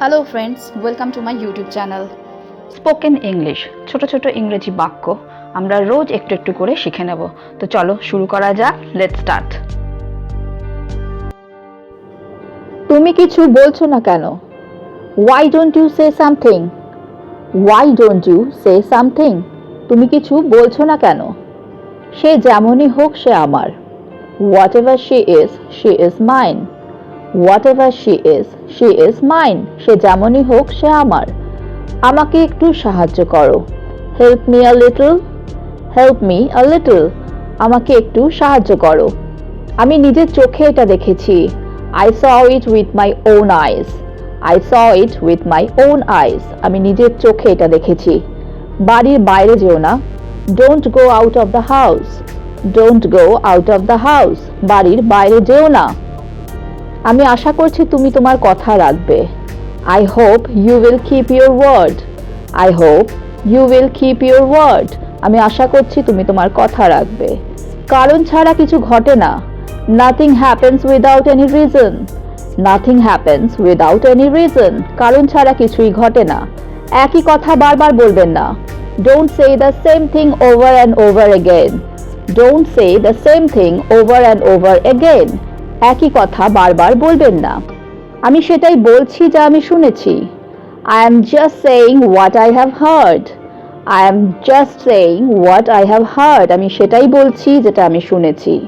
Hello friends welcome to my YouTube channel spoken English ছোট ছোট ইংরেজি বাক্য। আমরা রোজ একটু একটু করে শিখে নেব। তো চলো শুরু করা যাক। লেট স্টার্ট তুমি কিছু বলছো না কেন? Why don't you say something why don't you say something তুমি কিছু বলছো না কেন? সে যেমনই হোক সে আমার। Whatever she is she is mine whatever she is she is mine সে যেমনই হোক, সে আমার। আমাকে একটু সাহায্য করো। Help me a little help me a little আমাকে একটু সাহায্য করো। আমি নিজের চোখে এটা দেখেছি। I saw it with my own eyes I saw it with my own eyes আমি নিজের চোখে এটা দেখেছি। বাড়ির বাইরে যেও না। Don't go out of the house don't go out of the house বাড়ির বাইরে যেও না। আমি আশা করছি তুমি তোমার কথা রাখবে। I hope you will keep your word I hope you will keep your word আমি আশা করছি তুমি তোমার কথা রাখবে। কারণ ছাড়া কিছু ঘটে না। Nothing happens without any reason nothing happens without any reason কারণ ছাড়া কিছুই ঘটে না। একই কথা বারবার বলবেন না। Don't say the same thing over and over again don't say the same thing over and over again একই কথা বারবার বলবেন না। আমি সেটাই বলছি যা আমি শুনেছি। I am just saying what I have heard I am just saying what I have heard আমি সেটাই বলছি যেটা আমি শুনেছি।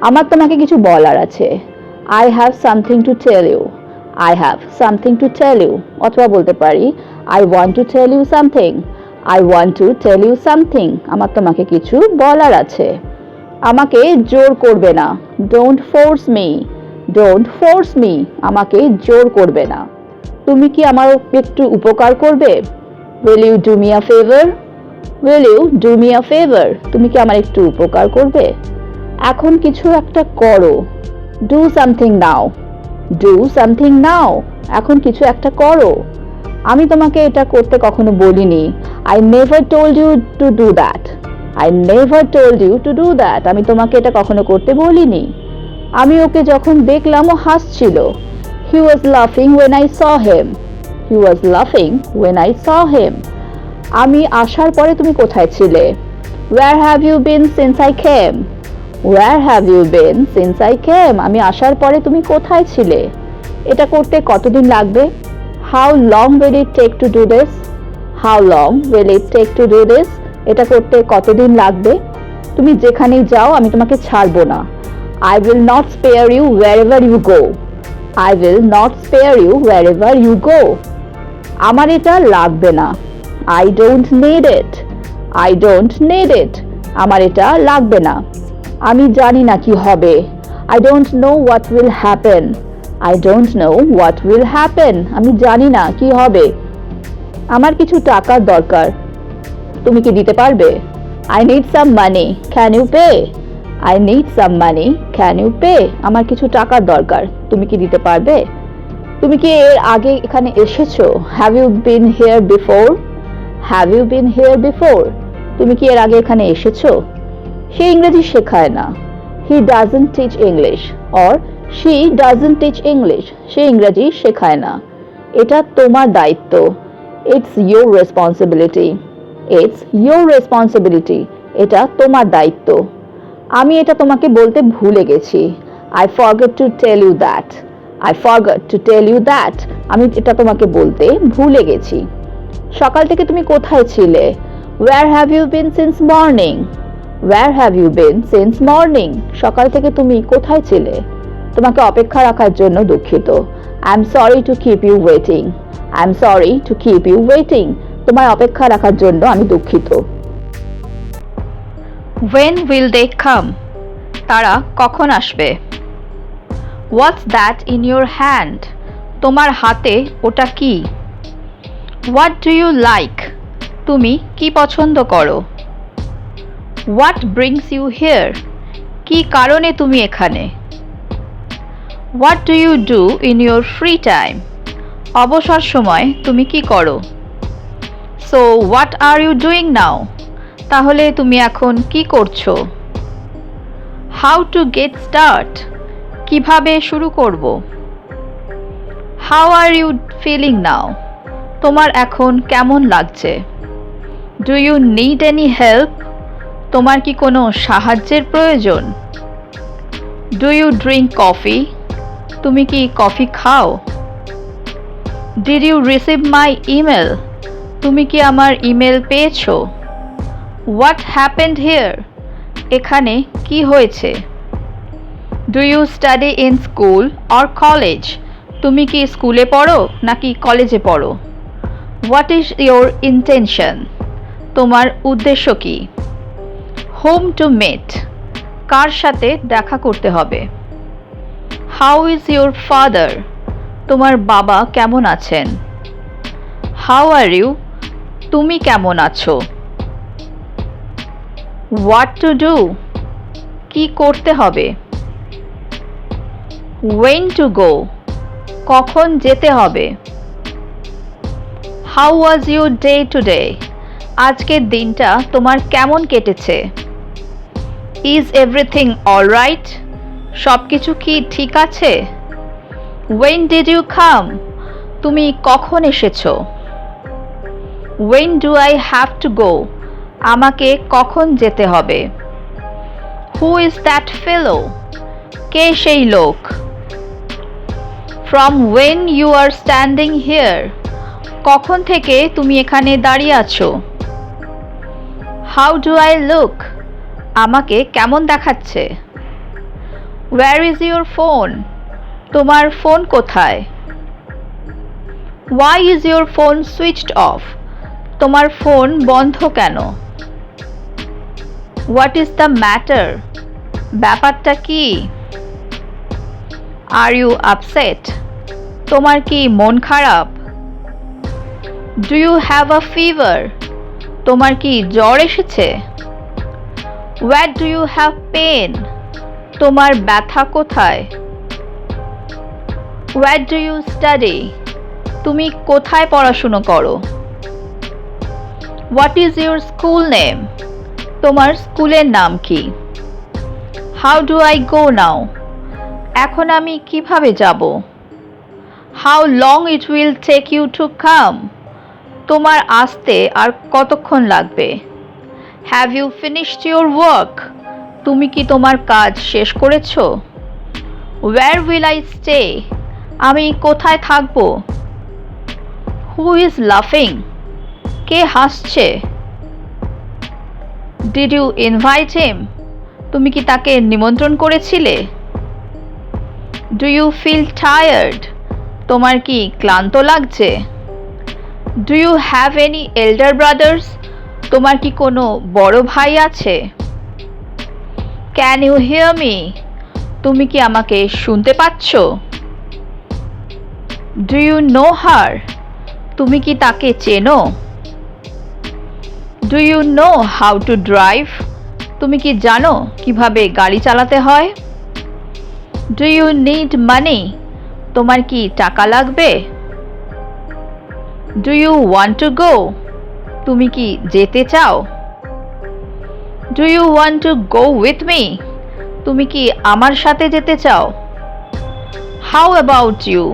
আমার তোমাকে কিছু বলার আছে। I have something to tell you I have something to tell you অথবা বলতে পারি I want to tell you something I want to tell you something আমার তোমাকে কিছু বলার আছে। আমাকে জোর করবে না। Don't force me don't force me আমাকে জোর করবে না। তুমি কি আমার একটু উপকার করবে? Will you do me a favour will you do me a favour তুমি কি আমার একটু উপকার করবে? এখন কিছু একটা করো। Do something now do something now এখন কিছু একটা করো। আমি তোমাকে এটা করতে কখনো বলিনি। I never told you to do that I never told you to do that আমি তোমাকে এটা কখনো করতে বলিনি। আমি ওকে যখন দেখলাম, ও হাসছিল। হি ওয়াজ লাফিং ওয়েন আই স হেম হি ওয়াজ লাফিং ওয়েন আই স হেম আমি আসার পরে তুমি কোথায় ছিলে? Where have you been since I Khem wire have you been since I Khem আমি আসার পরে তুমি কোথায় ছিলে? এটা করতে কতদিন লাগবে? How long will it take to do this how long will it take to do this এটা করতে কতদিন লাগবে? তুমি যেখানেই যাও, আমি তোমাকে ছাড়বো না। I will not spare you wherever you go I will not spare you wherever you go আমার এটা লাগবে না। I don't need it I don't need it আমার এটা লাগবে না। আমি জানি না কি হবে। I don't know what will happen I don't know what will happen আমি জানি না কি হবে। আমার কিছু টাকার দরকার। তুমি কি দিতে পারবে? I need some money can you pay I need some money can you pay আমার কিছু টাকার দরকার। তুমি কি দিতে পারবে? তুমি কি এর আগে এখানে এসেছ? Have you been here before have you been here before তুমি কি এর আগে এখানে এসেছ? সে ইংরেজি শেখায় না। He doesn't teach English or she doesn't teach English সে ইংরেজি শেখায় না। এটা তোমার দায়িত্ব। It's your responsibility it's your responsibility এটা তোমার দায়িত্ব। আমি এটা তোমাকে বলতে ভুলে গেছি। I forget to tell you that I forget to tell you that আমি এটা তোমাকে বলতে ভুলে গেছি। সকাল থেকে তুমি কোথায় ছিলে? Where have you been since morning where have you been since morning সকাল থেকে তুমি কোথায় ছিলে? তোমাকে অপেক্ষা রাখার জন্য দুঃখিত। I am sorry to keep you waiting I am sorry to keep you waiting তোমায় অপেক্ষা রাখার জন্য আমি দুঃখিত। ওয়েন উইল দে কাম তারা কখন আসবে? What's that in your hand তোমার হাতে ওটা কি? হোয়াট ডু ইউ লাইক তুমি কি পছন্দ করো? হোয়াট ব্রিংস ইউ হিয়ার কি কারণে তুমি এখানে? What do you do in your free time অবসর সময় তুমি কি করো? So what are you doing now তাহলে তুমি এখন কি করছ? হাউ টু গেট স্টার্ট কীভাবে শুরু করব? How are you feeling now তোমার এখন কেমন লাগছে? Do you need any help তোমার কি কোনো সাহায্যের প্রয়োজন? ডু ইউ ড্রিঙ্ক কফি তুমি কি কফি খাও? Did you receive my email তুমি কি আমার ইমেল পেয়েছ? হোয়াট হ্যাপেন্ড হিয়ার এখানে কি হয়েছে? Do you study in school or college তুমি কি স্কুলে পড়ো নাকি কলেজে পড়ো? হোয়াট ইজ ইয়োর ইন্টেনশন তোমার উদ্দেশ্য কি? হোম টু মেট কার সাথে দেখা করতে হবে? হাউ ইজ ইয়োর ফাদার তোমার বাবা কেমন আছেন? হাউ আর ইউ তুমি কেমন আছো? হোয়াট টু ডু কি করতে হবে? ওয়েন টু গো কখন যেতে হবে? How was your day today আজকের দিনটা তোমার কেমন কেটেছে? ইজ এভরিথিং অল রাইট সব কিছু কি ঠিক আছে? ওয়েন ডিড ইউ খাম তুমি কখন এসেছ? When do I have to go আমাকে কখন যেতে হবে? হু ইজ দ্যাট ফেলো কে সেই লোক? From when you are standing here কখন থেকে তুমি এখানে দাঁড়িয়ে আছো? হাউ ডু আই লুক আমাকে কেমন দেখাচ্ছে? ওয়্যার ইজ ইউর ফোন তোমার ফোন কোথায়? Why is your phone switched off তোমার ফোন বন্ধ কেন? হোয়াট ইজ দ্য ম্যাটার ব্যাপারটা কি? আর ইউ আপসেট তোমার কি মন খারাপ? Do you have a fever তোমার কি জ্বর এসেছে? What do you have pain তোমার ব্যথা কোথায়? হোয়াট ডু ইউ স্টাডি তুমি কোথায় পড়াশুনো করো? What is your school name তোমার স্কুলের নাম কি? How do I go now এখন আমি কীভাবে যাব? How long it will take you to come তোমার আসতে আর কতক্ষণ লাগবে? Have you finished your work তুমি কি তোমার কাজ শেষ করেছ? ওয়্যার উইল আই স্টে আমি কোথায় থাকব? হু ইজ লাফিং কে হাসছে? ডিড ইউ ইনভাইট হিম তুমি কি তাকে নিমন্ত্রণ করেছিলে? ডু ইউ ফিল টায়ার্ড তোমার কি ক্লান্ত লাগছে? Do you have any elder brothers তোমার কি কোনো বড় ভাই আছে? ক্যান ইউ হিয়ার মি তুমি কি আমাকে শুনতে পাচ্ছ? ডু ইউ নো হার তুমি কি তাকে চেনো? Do you know how to drive তুমি কি জানো কীভাবে গাড়ি চালাতে হয়? ডু ইউ নিড মানি তোমার কি টাকা লাগবে? Do you want to go তুমি কি যেতে চাও? Do you want to go with me তুমি কি আমার সাথে যেতে চাও? হাউ অ্যাবাউট ইউ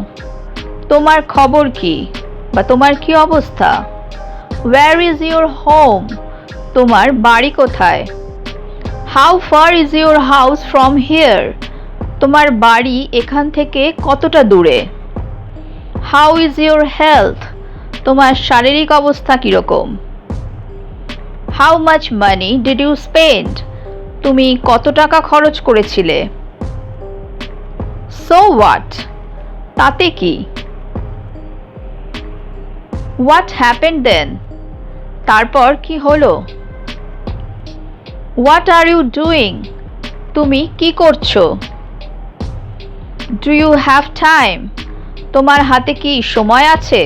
তোমার খবর কি? বা তোমার কি অবস্থা? ওয়্যার ইজ ইউর হোম তোমার বাড়ি কোথায়? How far is your house from here তোমার বাড়ি এখান থেকে কতটা দূরে? হাউ ইজ ইউর হেলথ তোমার শারীরিক অবস্থা কীরকম? How much money did you spend তুমি কত টাকা খরচ করেছিলে? সো হোয়াট তাতে কি? হোয়াট হ্যাপেন দেন তারপর কি হলো? হোয়াট আর ইউ ডুইং তুমি কি করছ? ডু ইউ হ্যাভ টাইম তোমার হাতে কি সময় আছে?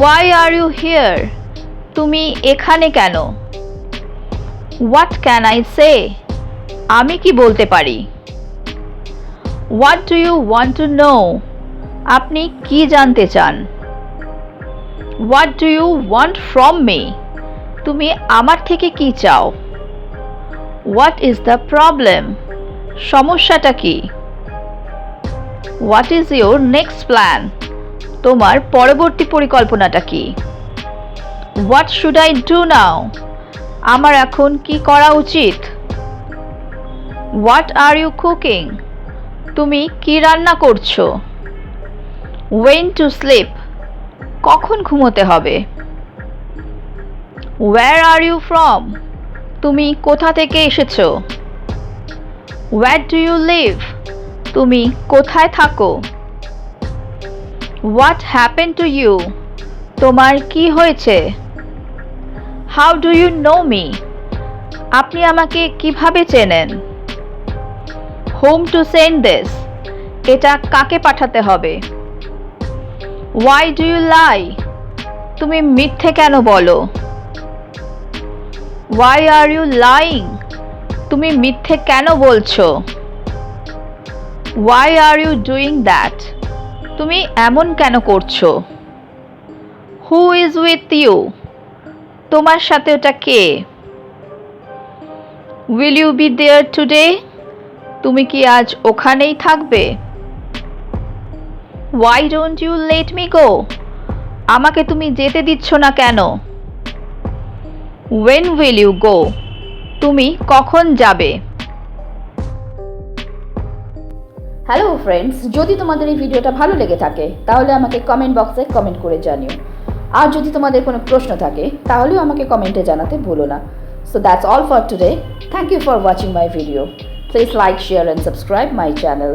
ওয়াই আর ইউ হিয়ার তুমি এখানে কেন? হোয়াট ক্যান আই সে আমি কি বলতে পারি? What do you want to know আপনি কি জানতে চান? What do you want from me তুমি আমার থেকে কি চাও? হোয়াট ইজ দ্য প্রবলেম সমস্যাটা কি? What is your next plan তোমার পরবর্তী পরিকল্পনাটা কি? What should I do now আমার এখন কি করা উচিত? হোয়াট আর ইউ কুকিং তুমি কি রান্না করছ? ওয়েন টু স্লিপ কখন ঘুমোতে হবে? ওয়্যার আর ইউ ফ্রম তুমি কোথা থেকে এসেছ? হোয়াট ডু ইউ লিভ তুমি কোথায় থাকো? হোয়াট হ্যাপেন টু ইউ তোমার কি হয়েছে? How do you know me আপনি আমাকে কীভাবে চেনেন? হোম টু সেন্ড দিস এটা কাকে পাঠাতে হবে? ওয়াই ডু ইউ লাই তুমি মিথ্যে কেন বলো? ওয়াই আর ইউ লাইং তুমি মিথ্যে কেন বলছো? Why are you doing that তুমি এমন কেন করছ? হু ইজ উইথ ইউ তোমার সাথে ওটা কে? Will you be there today তুমি কি আজ ওখানেই থাকবে? Why don't you let me go আমাকে তুমি যেতে দিচ্ছ না কেন? ওয়েন উইল ইউ গো তুমি কখন যাবে? হ্যালো ফ্রেন্ডস যদি তোমাদের এই ভিডিওটা ভালো লেগে থাকে, তাহলে আমাকে কমেন্ট বক্সে কমেন্ট করে জানিও। আর যদি তোমাদের কোনো প্রশ্ন থাকে, তাহলেও আমাকে কমেন্টে জানাতে ভুলো না। So that's all for today thank you for watching my video please like share and subscribe my channel